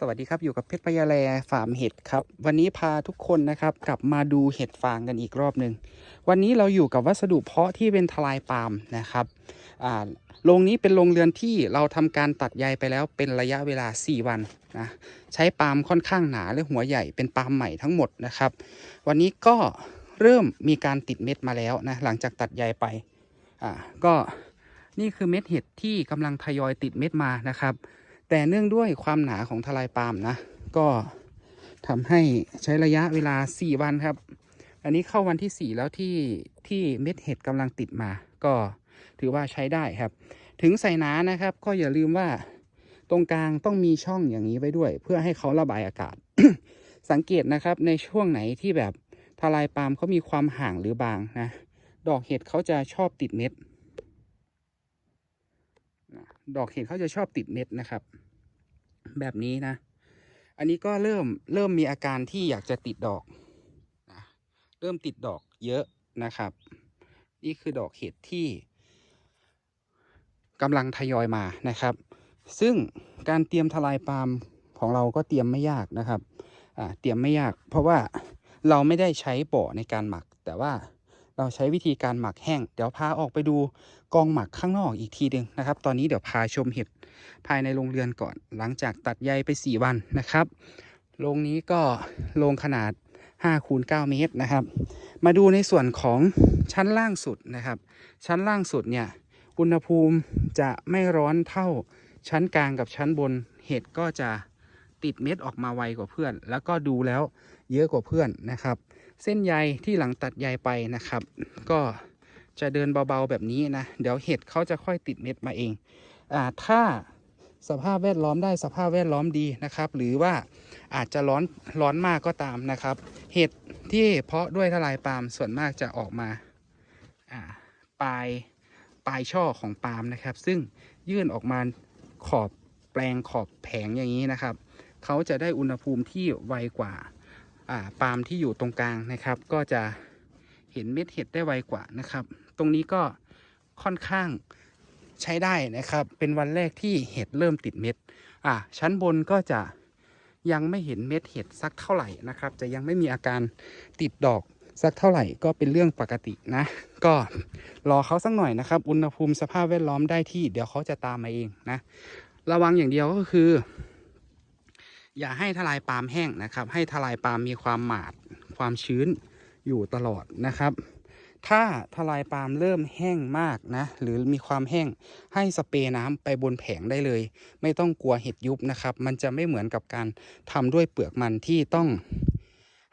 สวัสดีครับอยู่กับเพชรพยาแลฟาร์มเห็ดครับ วันนี้พาทุกคนนะครับกลับมาดูเห็ดฟางกันอีกรอบหนึ่งวันนี้เราอยู่กับวัสดุเพาะที่เป็นทลายปาล์มนะครับอ่าโรงนี้เป็นโรงเรือนที่เราทำการตัดใยไปแล้วเป็นระยะเวลา 4 วันนะใช้ปาล์มค่อนข้างหนาและหัวใหญ่เป็นปาล์มใหม่ทั้งหมดนะครับ วันนี้ก็เริ่มมีการติดเม็ดมาแล้วนะหลังจากตัดใยไปอ่าก็นี่คือเม็ดเห็ดที่กำลังทยอยติดเม็ดมานะครับ แต่เนื่องด้วยความหนาของทลายปาล์มนะ ก็ทำให้ใช้ระยะเวลา 4 วันครับ อันนี้เข้าวันที่ 4 แล้วที่ที่เม็ดเห็ดกำลังติดมา ก็ถือว่าใช้ได้ครับ ถึงใส่หนานะครับ ก็อย่าลืมว่าตรงกลางต้องมีช่องอย่างนี้ไว้ด้วย เพื่อให้เขาระบายอากาศ สังเกตนะครับในช่วงไหนที่แบบทลายปาล์มเขามีความห่างหรือบางนะ ดอกเห็ดเขาจะชอบติดเม็ด ดอกเห็ดเขาจะชอบติดเม็ดนะครับ แบบนี้นะ อันนี้ก็เริ่มเริ่มมีอาการที่อยากจะติดดอกนะเริ่มติดดอกเยอะนะครับ นี่คือดอกเห็ดที่กำลังทยอยมานะครับ ซึ่งการเตรียมทลายปาล์มของเราก็เตรียมไม่ยากนะครับอ่าเตรียมไม่ยาก เพราะว่าเราไม่ได้ใช้บ่อในการหมักแต่ว่า เราใช้วิธีการหมักแห้ง เดี๋ยวพาออกไปดูกองหมักข้างนอกอีกทีหนึ่งนะครับ ตอนนี้เดี๋ยวพาชมเห็ดภายในโรงเรือนก่อน หลังจากตัดใยไป 4 วันนะครับโรงนี้ก็โรงขนาด5คูณ9เมตรนะครับ มาดูในส่วนของชั้นล่างสุดนะครับ ชั้นล่างสุดเนี่ยอุณหภูมิจะไม่ร้อนเท่าชั้นกลางกับชั้นบนเห็ดก็จะติดเม็ดออกมาไวกว่าเพื่อน แล้วก็ดูแล้วเยอะกว่าเพื่อนนะครับ เส้นใยที่หลังตัดใยไปนะครับ ก็จะเดินเบาๆแบบนี้นะ เดี๋ยวเห็ดเขาจะค่อยติดเม็ดมาเองอ่าถ้าสภาพแวดล้อมได้สภาพแวดล้อมดีนะครับ หรือว่าอาจจะร้อนร้อนมากก็ตามนะครับ เห็ดที่เพาะด้วยทลายปาล์มส่วนมากจะออกมาอ่าปลายปลายช่อของปาล์มนะครับ ซึ่งยื่นออกมาขอบแปลงขอบแผงอย่างนี้นะครับ เขาจะได้อุณหภูมิที่ไวกว่าอ่า ปาล์มที่อยู่ตรงกลางนะครับ ก็จะเห็นเม็ดเห็ดได้ไวกว่านะครับ ตรงนี้ก็ค่อนข้างใช้ได้นะครับ เป็นวันแรกที่เห็ดเริ่มติดเม็ดอ่าชั้นบนก็จะยังไม่เห็นเม็ดเห็ดสักเท่าไหร่นะครับ จะยังไม่มีอาการติดดอกสักเท่าไหร่ก็เป็นเรื่องปกตินะ ก็รอเขาสักหน่อยนะครับ อุณหภูมิสภาพแวดล้อมได้ที่ เดี๋ยวเขาจะตามมาเองนะ ระวังอย่างเดียวก็คือ อย่าให้ทลายปาล์มแห้งนะครับ ให้ทลายปาล์มมีความหมาด ความชื้นอยู่ตลอดนะครับ ถ้าทลายปาล์มเริ่มแห้งมากนะ หรือมีความแห้งให้สเปรย์น้ำไปบนแผงได้เลย ไม่ต้องกลัวเห็ดยุบนะครับ มันจะไม่เหมือนกับการทำด้วยเปลือกมันที่ต้อง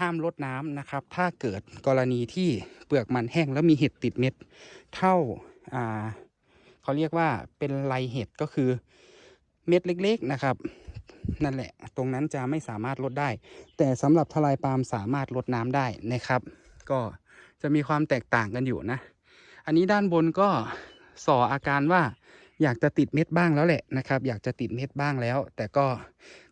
ห้ามลดน้ำนะครับ ถ้าเกิดกรณีที่เปลือกมันแห้งแล้วมีเห็ดติดเม็ด เท่าอ่าเขาเรียกว่าเป็นไรเห็ดก็คือเม็ดเล็กๆนะครับ นั่นแหละ ตรงนั้นจะไม่สามารถลดได้ แต่สำหรับทลายปาล์มสามารถลดน้ำได้นะครับ ก็จะมีความแตกต่างกันอยู่นะ อันนี้ด้านบนก็ส่ออาการว่าอยากจะติดเม็ดบ้างแล้วแหละนะครับ อยากจะติดเม็ดบ้างแล้ว แต่ก็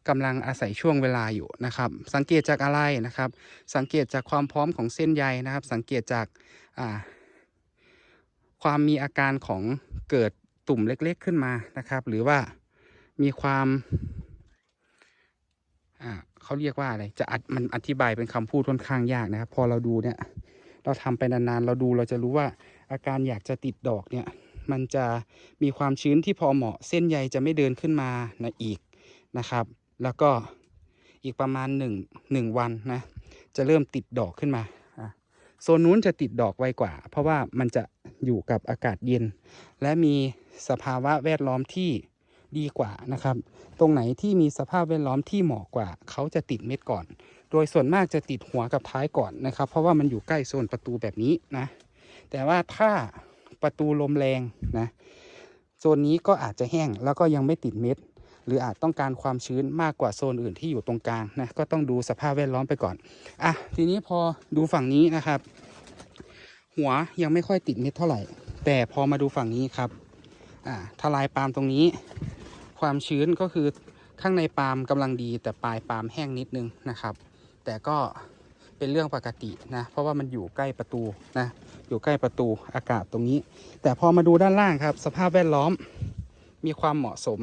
กำลังอาศัยช่วงเวลาอยู่นะครับ สังเกตจากอะไรนะครับ สังเกตจากความพร้อมของเส้นใยนะครับ สังเกตจากอ่าความมีอาการของเกิดตุ่มเล็กๆขึ้นมานะครับ หรือว่ามีความ เขาเรียกว่าอะไร จะอัดมันอธิบายเป็นคำพูดค่อนข้างยากนะครับ พอเราดูเนี่ย เราทำไปนานๆ เราดูเราจะรู้ว่าอาการอยากจะติดดอกเนี่ย มันจะมีความชื้นที่พอเหมาะ เส้นใยจะไม่เดินขึ้นมานะอีกนะครับ แล้วก็อีกประมาณหนึ่งหนึ่งวันนะ จะเริ่มติดดอกขึ้นมาโซนนู้นจะติดดอกไวกว่า เพราะว่ามันจะอยู่กับอากาศเย็น และมีสภาวะแวดล้อมที่ ดีกว่านะครับ ตรงไหนที่มีสภาพแวดล้อมที่เหมาะกว่า เขาจะติดเม็ดก่อน โดยส่วนมากจะติดหัวกับท้ายก่อนนะครับ เพราะว่ามันอยู่ใกล้โซนประตูแบบนี้นะ แต่ว่าถ้าประตูลมแรงนะโซนนี้ก็อาจจะแห้งแล้วก็ยังไม่ติดเม็ด หรืออาจต้องการความชื้นมากกว่าโซนอื่นที่อยู่ตรงกลางนะก็ต้องดูสภาพแวดล้อมไปก่อนอะทีนี้พอดูฝั่งนี้นะครับ หัวยังไม่ค่อยติดเม็ดเท่าไหร่ แต่พอมาดูฝั่งนี้ครับอ่าทลายปาล์มตรงนี้ ความชื้นก็คือข้างในปาล์มกำลังดีแต่ปลายปาล์มแห้งนิดนึงนะครับ แต่ก็เป็นเรื่องปกตินะเพราะว่ามันอยู่ใกล้ประตูนะอยู่ใกล้ประตูอากาศตรงนี้ แต่พอมาดูด้านล่างครับ สภาพแวดล้อมมีความเหมาะสม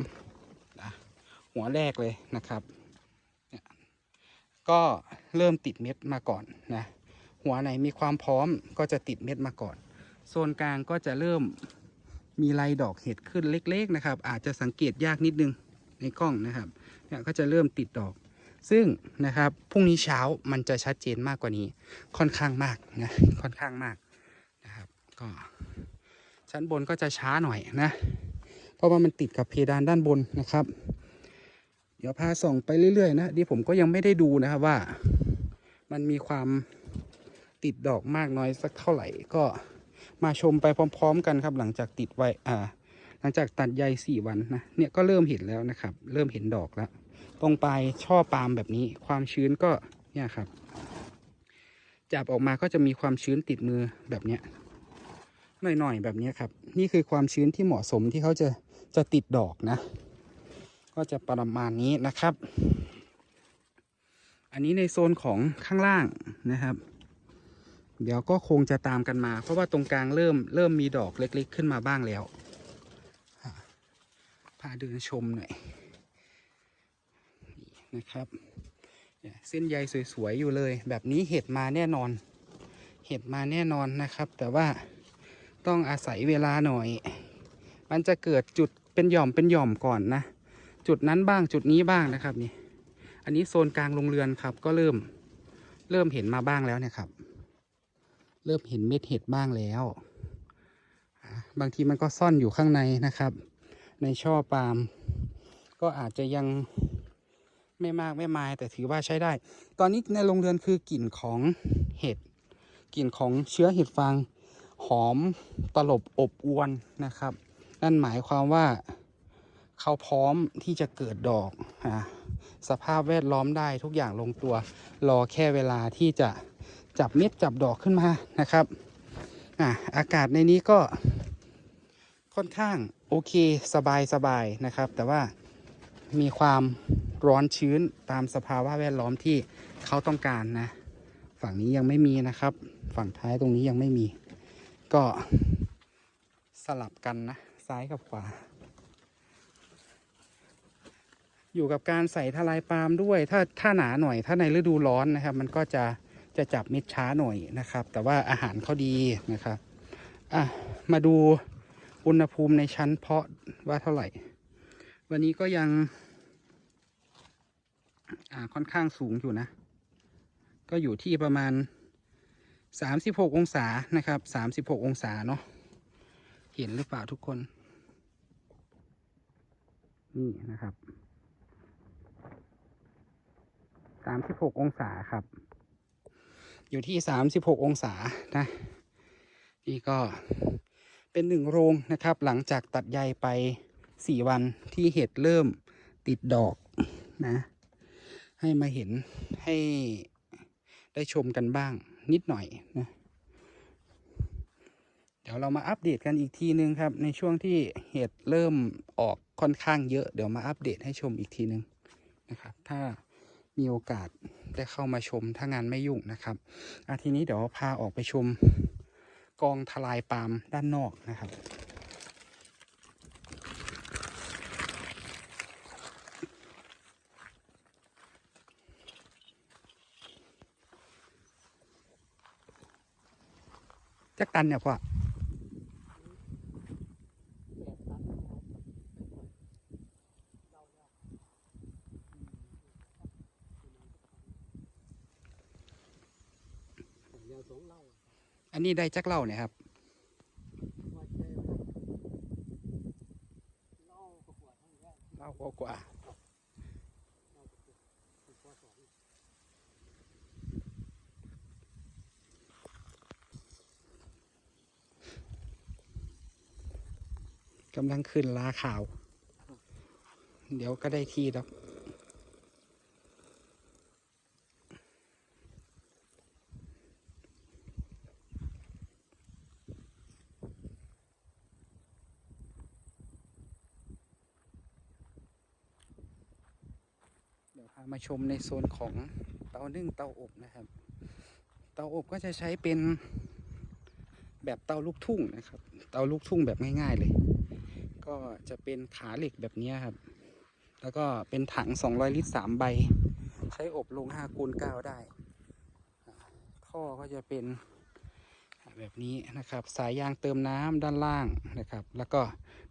นะหัวแรกเลยนะครับ ก็เริ่มติดเม็ดมาก่อนนะหัวไหนมีความพร้อมก็จะติดเม็ดมาก่อน โซนกลางก็จะเริ่ม มีลายดอกเห็ดขึ้นเล็ก ๆ นะครับ อาจจะสังเกตยากนิดนึงในกล้องนะครับเนี่ยก็จะเริ่มติดดอก ซึ่งนะครับพรุ่งนี้เช้ามันจะชัดเจนมากกว่านี้ ค่อนข้างมากนะค่อนข้างมากนะครับก็ชั้นบนก็จะช้าหน่อยนะ เพราะว่ามันติดกับเพดานด้านบนนะครับ เดี๋ยวพาส่องไปเรื่อยๆนะดิผมก็ยังไม่ได้ดูนะครับว่า มันมีความติดดอกมากน้อยสักเท่าไหร่ก็ มาชมไปพร้อม ๆ กันครับ หลังจากติดไว้อ่า หลังจากตัดใยสี่วันนะเนี่ยก็เริ่มเห็นแล้วนะครับ เริ่มเห็นดอกแล้ว ตรงปลายช่อปาล์มแบบนี้ ความชื้นก็เนี่ยครับ จับออกมาก็จะมีความชื้นติดมือแบบเนี้ยหน่อยๆ แบบนี้ครับ นี่คือความชื้นที่เหมาะสมที่เขาจะจะติดดอกนะ ก็จะประมาณนี้นะครับ อันนี้ในโซนของข้างล่างนะครับ เดี๋ยวก็คงจะตามกันมา เพราะว่าตรงกลางเริ่มเริ่มมีดอกเล็ก ๆ ขึ้นมาบ้างแล้วพาเดินชมหน่อยนะครับเส้นใยสวยๆอยู่เลย แบบนี้เห็ดมาแน่นอน เห็ดมาแน่นอนนะครับ แต่ว่าต้องอาศัยเวลาหน่อย มันจะเกิดจุดเป็นหย่อมเป็นหย่อมก่อนนะ จุดนั้นบ้างจุดนี้บ้างนะครับนี่ อันนี้โซนกลางโรงเรือนครับ ก็เริ่มเริ่มเห็นมาบ้างแล้วเนะครับ เริ่มเห็นเม็ดเห็ดบ้างแล้วบางทีมันก็ซ่อนอยู่ข้างในนะครับ ในช่อปาล์มก็อาจจะยังไม่มากไม่มายแต่ถือว่าใช้ได้ ตอนนี้ในโรงเรือนคือกลิ่นของเห็ดกลิ่นของเชื้อเห็ดฟางหอมตลบอบอวนนะครับ นั่นหมายความว่าเขาพร้อมที่จะเกิดดอกอะสภาพแวดล้อมได้ทุกอย่างลงตัว รอแค่เวลาที่จะ จับเม็ดจับดอกขึ้นมานะครับอะอากาศในนี้ก็ค่อนข้างโอเคสบายสบายนะครับ แต่ว่ามีความร้อนชื้นตามสภาวะแวดล้อมที่เขาต้องการนะ ฝั่งนี้ยังไม่มีนะครับ ฝั่งท้ายตรงนี้ยังไม่มี ก็สลับกันนะ ซ้ายกับขวา อยู่กับการใส่ทลายปาล์มด้วย ถ้าถ้าหนาหน่อยถ้าในฤดูร้อนนะครับ มันก็จะ จะจับเม็ดช้าหน่อยนะครับ แต่ว่าอาหารเขาดีนะครับอะมาดูอุณหภูมิในชั้นเพาะว่าเท่าไหร่ วันนี้ก็ยังอ่าค่อนข้างสูงอยู่นะ ก็อยู่ที่ประมาณ 36 องศานะครับ 36 องศาเนาะเห็นหรือเปล่าทุกคน นี่นะครับสามสิบหกองศาครับ อยู่ที่สามสิบหกองศานะ นี่ก็เป็นหนึ่งโรงนะครับ หลังจากตัดใยไปสี่วันที่เห็ดเริ่มติดดอกนะ ให้มาเห็นให้ได้ชมกันบ้างนิดหน่อยนะเดี๋ยวเรามาอัปเดตกันอีกทีนึงครับ ในช่วงที่เห็ดเริ่มออกค่อนข้างเยอะ เดี๋ยวมาอัปเดตให้ชมอีกทีนึงนะครับ ถ้า มีโอกาสได้เข้ามาชมถ้างานไม่ยุ่งนะครับอาทีนี้เดี๋ยวพาออกไปชมกองทลายปาล์มด้านนอกนะครับ จักตันเนี่ยพ่อ อันนี้ได้จักเล่าเนี่ยครับเล่ากว่าๆกำลังขึ้นลาขาว เดี๋ยวก็ได้ที่แล้ว พามาชมในโซนของเตานึ่งเตาอบนะครับ เตาอบก็จะใช้เป็นแบบเตาลูกทุ่งนะครับ เตาลูกทุ่งแบบง่าย ๆเลย ก็จะเป็นขาเหล็กแบบนี้ครับ แล้วก็เป็นถัง 200 ลิตร3ใบ ใช้อบลง5คูณ9ได้ ท่อก็จะเป็นแบบนี้นะครับ สายยางเติมน้ำด้านล่างนะครับ แล้วก็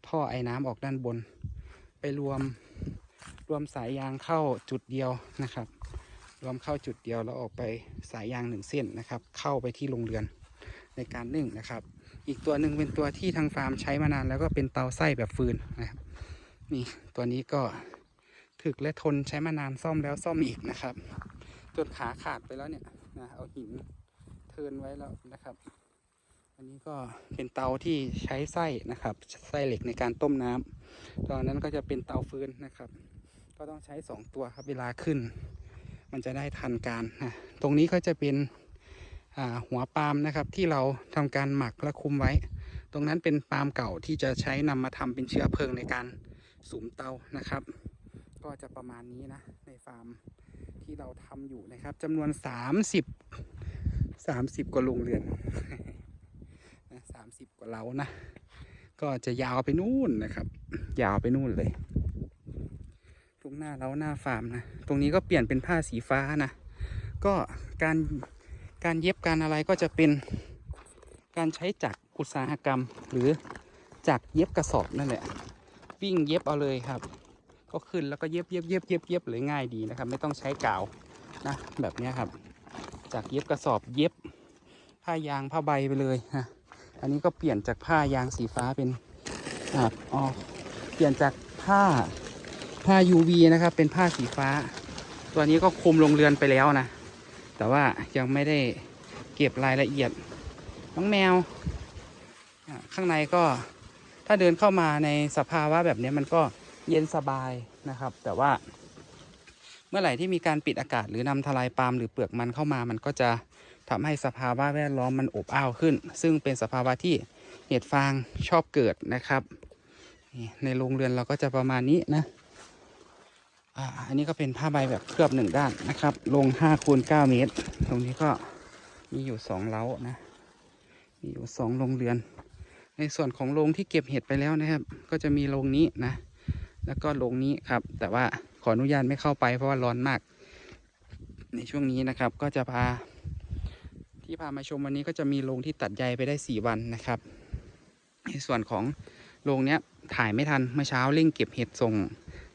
ท่อไอ้น้ำออกด้านบน ไปรวม รวมสายยางเข้าจุดเดียวนะครับ รวมเข้าจุดเดียวแล้วออกไปสายยางหนึ่งเส้นนะครับ เข้าไปที่โรงเรือนในการนึ่งนะครับ อีกตัวหนึ่งเป็นตัวที่ทางฟาร์มใช้มานานแล้วก็เป็นเตาไส้แบบฟืนนะครับ นี่ตัวนี้ก็ถึกและทนใช้มานานซ่อมแล้วซ่อมอีกนะครับ จนขาขาดไปแล้วเนี่ยนะเอาหินเทินไว้แล้วนะครับ อันนี้ก็เป็นเตาที่ใช้ไส้นะครับ ไส้เหล็กในการต้มน้ำตอนนั้นก็จะเป็นเตาฟืนนะครับ ก็ต้องใช้สองตัวครับเวลาขึ้น มันจะได้ทันการนะตรงนี้ก็จะเป็นหัวปาล์มนะครับที่เราทำการหมักและคุมไว้ ตรงนั้นเป็นปาล์มเก่าที่จะใช้นำมาทำเป็นเชื้อเพลิงในการสุมเตานะครับ ก็จะประมาณนี้นะในฟาร์มที่เราทำอยู่นะครับจำนวน 30 30 กว่าโรงเรือนนะ30กว่าเล้านะ ก็จะยาวไปนู่นนะครับ ยาวไปนู่นเลย หน้าเล้าหน้าฟาร์มนะ ตรงนี้ก็เปลี่ยนเป็นผ้าสีฟ้านะ ก็การการเย็บการอะไรก็จะเป็นการใช้จักรอุตสาหกรรม หรือจักรเย็บกระสอบนั่นแหละ วิ่งเย็บเอาเลยครับ ก็ขึ้นแล้วก็เย็บเย็บเย็บเย็บเย็บเลยง่ายดีนะครับ ไม่ต้องใช้กาวนะแบบนี้ครับจากเย็บกระสอบเย็บผ้ายางผ้าใบไปเลยนะอันนี้ก็เปลี่ยนจากผ้ายางสีฟ้าเป็นอ่าอ๋อเปลี่ยนจากผ้า ผ้า UV นะครับ เป็นผ้าสีฟ้า ตัวนี้ก็คุมลงเรือนไปแล้วนะ แต่ว่ายังไม่ได้เก็บรายละเอียด น้องแมว ข้างในก็ถ้าเดินเข้ามาในสภาวะแบบนี้มันก็เย็นสบายนะครับ แต่ว่า เมื่อไหร่ที่มีการปิดอากาศหรือนำทลายปาล์มหรือเปลือกมันเข้ามา มันก็จะทำให้สภาวะแวดล้อมมันอบอ้าวขึ้น ซึ่งเป็นสภาวะที่เห็ดฟางชอบเกิดนะครับ ในโรงเรือนเราก็จะประมาณนี้นะ อ่าอันนี้ก็เป็นผ้าใบแบบเคลือบหนึ่งด้านนะครับ ลง5คูณ9เมตร ตรงนี้ก็มีอยู่สองเล้านะ มีอยู่สองโรงเรือน ในส่วนของโรงที่เก็บเห็ดไปแล้วนะครับ ก็จะมีโรงนี้นะ แล้วก็โรงนี้ครับ แต่ว่าขออนุญาตไม่เข้าไปเพราะว่าร้อนมาก ในช่วงนี้นะครับก็จะพาที่พามาชมวันนี้ก็จะมีโรงที่ตัดใยไปได้สี่วันนะครับ ในส่วนของโรงเนี้ยถ่ายไม่ทันเมื่อเช้าเร่งเก็บเห็ดส่ง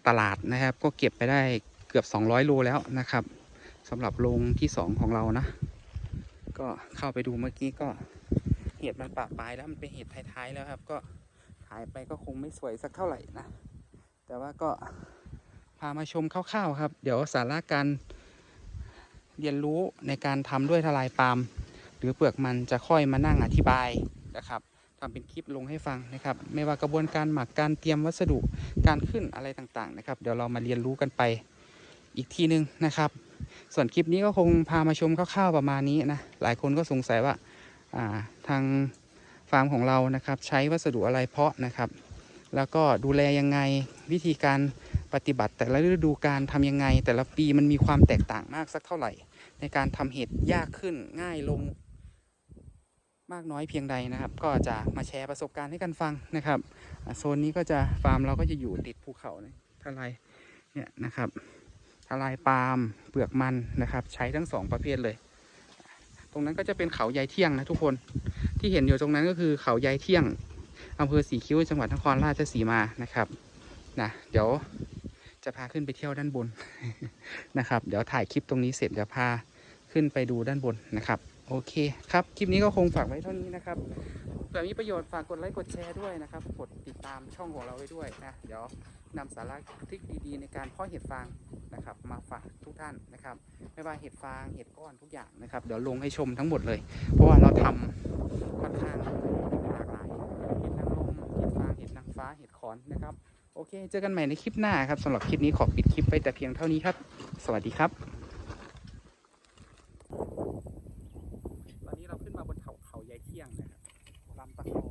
ตลาดนะครับ ก็เก็บไปได้เกือบ 200 โลแล้วนะครับสำหรับโรงที่ 2 ของเรานะ ก็เข้าไปดูเมื่อกี้ก็เห็ดมันปะปลายแล้วมันเป็นเห็ดท้ายๆแล้วครับ ก็ถ่ายไปก็คงไม่สวยสักเท่าไหร่นะ แต่ว่าก็พามาชมคร่าวๆครับ เดี๋ยวสาระการเรียนรู้ในการทำด้วยทลายปาล์มหรือเปลือกมันจะค่อยมานั่งอธิบายนะครับ ทำเป็นคลิปลงให้ฟังนะครับ ไม่ว่ากระบวนการหมักการเตรียมวัสดุการขึ้นอะไรต่างๆนะครับ เดี๋ยวเรามาเรียนรู้กันไปอีกทีนึงนะครับ ส่วนคลิปนี้ก็คงพามาชมคร่าวๆประมาณนี้นะหลายคนก็สงสัยว่าาทางฟาร์มของเรานะครับ ใช้วัสดุอะไรเพาะนะครับ แล้วก็ดูแลยังไงวิธีการปฏิบัติ แต่ละฤดูการทำยังไง แต่ละปีมันมีความแตกต่างมากสักเท่าไหร่ ในการทำเห็ดยากขึ้นง่ายลง มากน้อยเพียงใดนะครับ ก็จะมาแชร์ประสบการณ์ให้กันฟังนะครับโซนนี้ก็จะฟาร์มเราก็จะอยู่ติดภูเขานะทลายเนี่ยนะครับทลายปาล์มเปลือกมันนะครับ ใช้ทั้งสองประเภทเลย ตรงนั้นก็จะเป็นเขายายเที่ยงนะทุกคนที่เห็นอยู่ตรงนั้นก็คือเขายายเที่ยงอำเภอสีคิ้วจังหวัดนครราชสีมานะครับนะเดี๋ยวจะพาขึ้นไปเที่ยวด้านบนนะครับ เดี๋ยวถ่ายคลิปตรงนี้เสร็จเดี๋ยวพาขึ้นไปดูด้านบนนะครับ โอเคครับ คลิปนี้ก็คงฝากไว้เท่านี้นะครับเผื่อมีประโยชน์ฝากกดไลค์กดแชร์ด้วยนะครับ กดติดตามช่องของเราไว้ด้วยนะเดี๋ยวนำสาระทริคดีๆ ในการเพาะเห็ดฟางนะครับ มาฝากทุกท่านนะครับ ไม่ว่าเห็ดฟางเห็ดก้อนทุกอย่างนะครับ เดี๋ยวลงให้ชมทั้งหมดเลย เพราะว่าเราทำค่อนข้างหลากหลายเห็ดนางรมเห็ดฟางเห็ดนางฟ้าเห็ดขอนนะครับโอเค เจอกันใหม่ในคลิปหน้าครับสำหรับคลิปนี้ขอปิดคลิปไปแต่เพียงเท่านี้ครับ สวัสดีครับ ตอนนี้เราขึ้นมาบนเขาเขายายเที่ยงนะครับลำตะคอง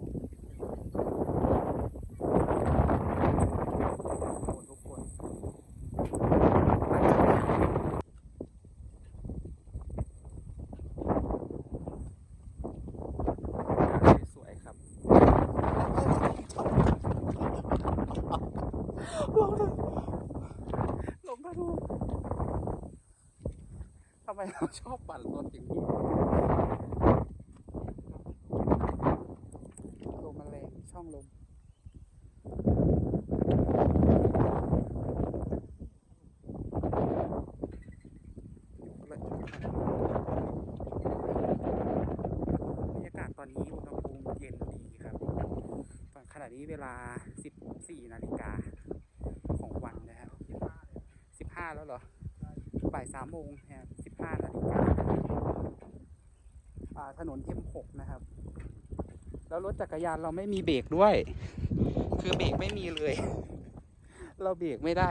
โอ้ทุกคนสวยๆครับ ลงมาดู ทำไมเราชอบปั่นรถอย่างนี้ลมมันแรงช่องลมบรรยากาศตอนนี้อุณหภูมิเย็นดีครับ ขณะนี้เวลา 14 นาฬิกาของวันนะครับ 15 แล้วเหรอ บ่าย3โมงนะครับ15 นาฬิกาอ่า ถนน M6 นะครับ แล้วรถจักรยานเราไม่มีเบรกด้วย คือเบรกไม่มีเลย เราเบรกไม่ได้